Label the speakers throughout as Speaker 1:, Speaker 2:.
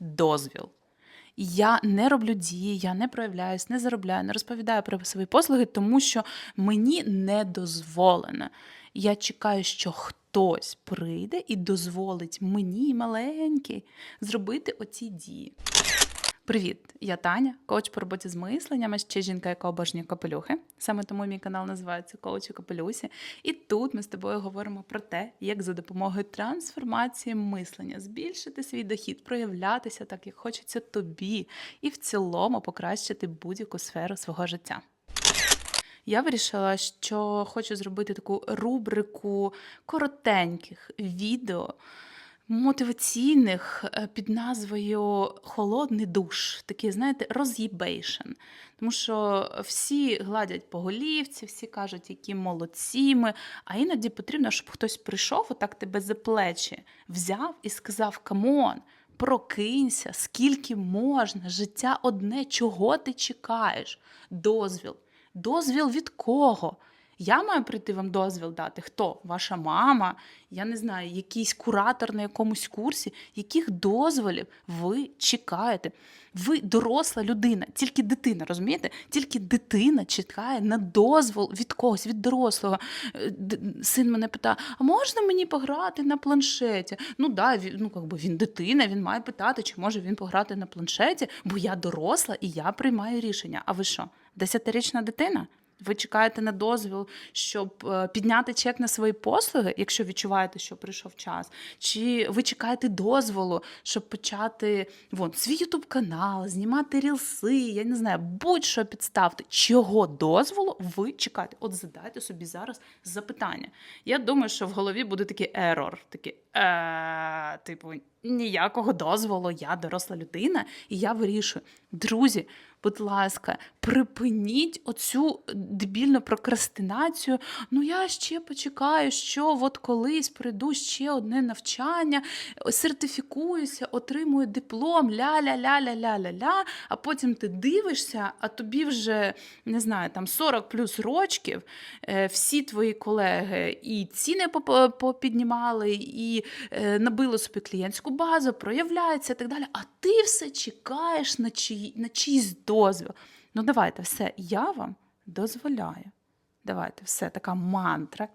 Speaker 1: дозвіл. Я не роблю дії, я не проявляюсь, не заробляю, не розповідаю про свої послуги, тому що мені не дозволено. Я чекаю, що хтось прийде і дозволить мені, маленький, зробити оці дії. Привіт, я Таня, коуч по роботі з мисленням, а ще жінка, яка обожнює капелюхи. Саме тому мій канал називається Коуч у капелюсі. І тут ми з тобою говоримо про те, як за допомогою трансформації мислення збільшити свій дохід, проявлятися так, як хочеться тобі, і в цілому покращити будь-яку сферу свого життя. Я вирішила, що хочу зробити таку рубрику коротеньких відео мотиваційних е, під назвою Холодний душ, такий, знаєте, роз'їбейшн. Тому що всі гладять по голівці, всі кажуть, які молодці ми. А іноді потрібно, щоб хтось прийшов, отак тебе за плечі взяв і сказав: Камон, прокинься, скільки можна, життя одне, чого ти чекаєш? Дозвіл. Дозвіл від кого? Я маю прийти вам дозвіл дати. Хто? Ваша мама, я не знаю, якийсь куратор на якомусь курсі, яких дозволів ви чекаєте? Ви доросла людина, тільки дитина, розумієте? Тільки дитина чекає на дозвол від когось, від дорослого. Е, Син мене питає: а можна мені пограти на планшеті? Ну да, він, ну, якби він дитина, він має питати, чи може він пограти на планшеті, бо я доросла і я приймаю рішення. А ви що, десятирічна дитина? Ви чекаєте на дозвіл, щоб е, підняти чек на свої послуги, якщо відчуваєте, що прийшов час? Чи ви чекаєте дозволу, щоб почати вон, свій ютуб канал, знімати рілси, я не знаю, будь-що підставте. Чого дозволу ви чекаєте? От задайте собі зараз запитання. Я думаю, що в голові буде такий ерор, такий, е, типу, ніякого дозволу, я доросла людина, і я вирішую. Друзі, будь ласка, припиніть оцю дебільну прокрастинацію. Ну, я ще почекаю, що от колись пройду ще одне навчання, сертифікуюся, отримую диплом, ля-ля-ля-ля-ля-ля-ля, а потім ти дивишся, а тобі вже не знаю, там 40 плюс рочків, е, всі твої колеги і ціни попіднімали, і е, набили собі клієнтську базу, проявляється і так далі. А ти все чекаєш на, чиї, на чийсь дозвіл. Ну, давайте, все, я вам дозволяю. Давайте, все, така мантра.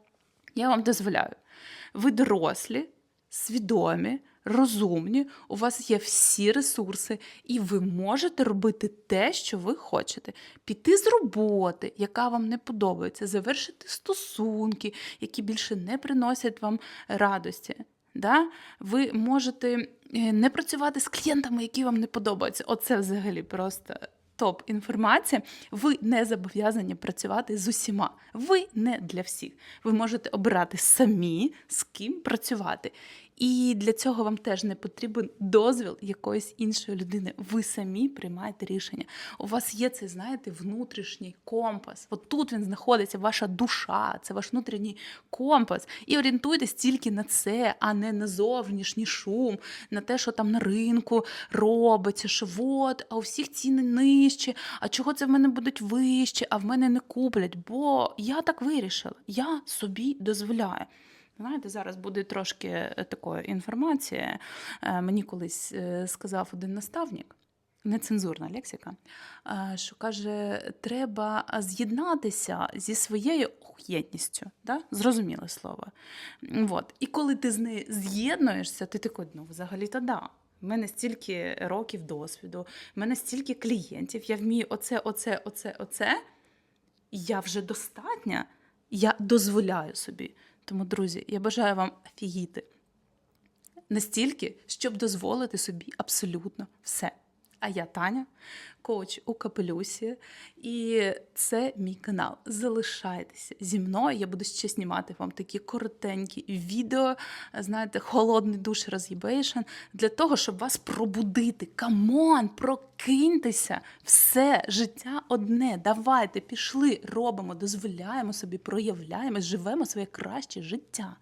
Speaker 1: Я вам дозволяю. Ви дорослі, свідомі, розумні, у вас є всі ресурси, і ви можете робити те, що ви хочете. Піти з роботи, яка вам не подобається, завершити стосунки, які більше не приносять вам радості. Да? Ви можете е, не працювати з клієнтами, які вам не подобаються. Оце взагалі просто топ інформація. Ви не зобов'язані працювати з усіма. Ви не для всіх. Ви можете обирати самі, з ким працювати. І для цього вам теж не потрібен дозвіл якоїсь іншої людини. Ви самі приймаєте рішення. У вас є цей, знаєте, внутрішній компас. От тут він знаходиться, ваша душа, це ваш внутрішній компас. І орієнтуйтесь тільки на це, а не на зовнішній шум, на те, що там на ринку робиться, що от, а у всіх ціни нижчі, а чого це в мене будуть вищі, а в мене не куплять. Бо я так вирішила, я собі дозволяю. Знаєте, зараз буде трошки е, такої інформації. Е, Мені колись е, сказав один наставник, нецензурна лексика, що каже, треба з'єднатися зі своєю охуєнністю. Да? Зрозуміле слово. От. І коли ти з нею з'єднуєшся, ти такий, ну, взагалі-то да. У мене стільки років досвіду, в мене стільки клієнтів, я вмію оце, оце, оце, оце. Я вже достатня, я дозволяю собі. Тому, друзі, я бажаю вам фігіти настільки, щоб дозволити собі абсолютно все. А я Таня, коуч у капелюсі, і це мій канал. Залишайтеся зі мною. Я буду ще знімати вам такі коротенькі відео, знаєте, холодний душ роз'їбейшн, для того, щоб вас пробудити. Камон, прокиньтеся, все життя одне. Давайте, пішли, робимо, дозволяємо собі, проявляємо, живемо своє краще життя.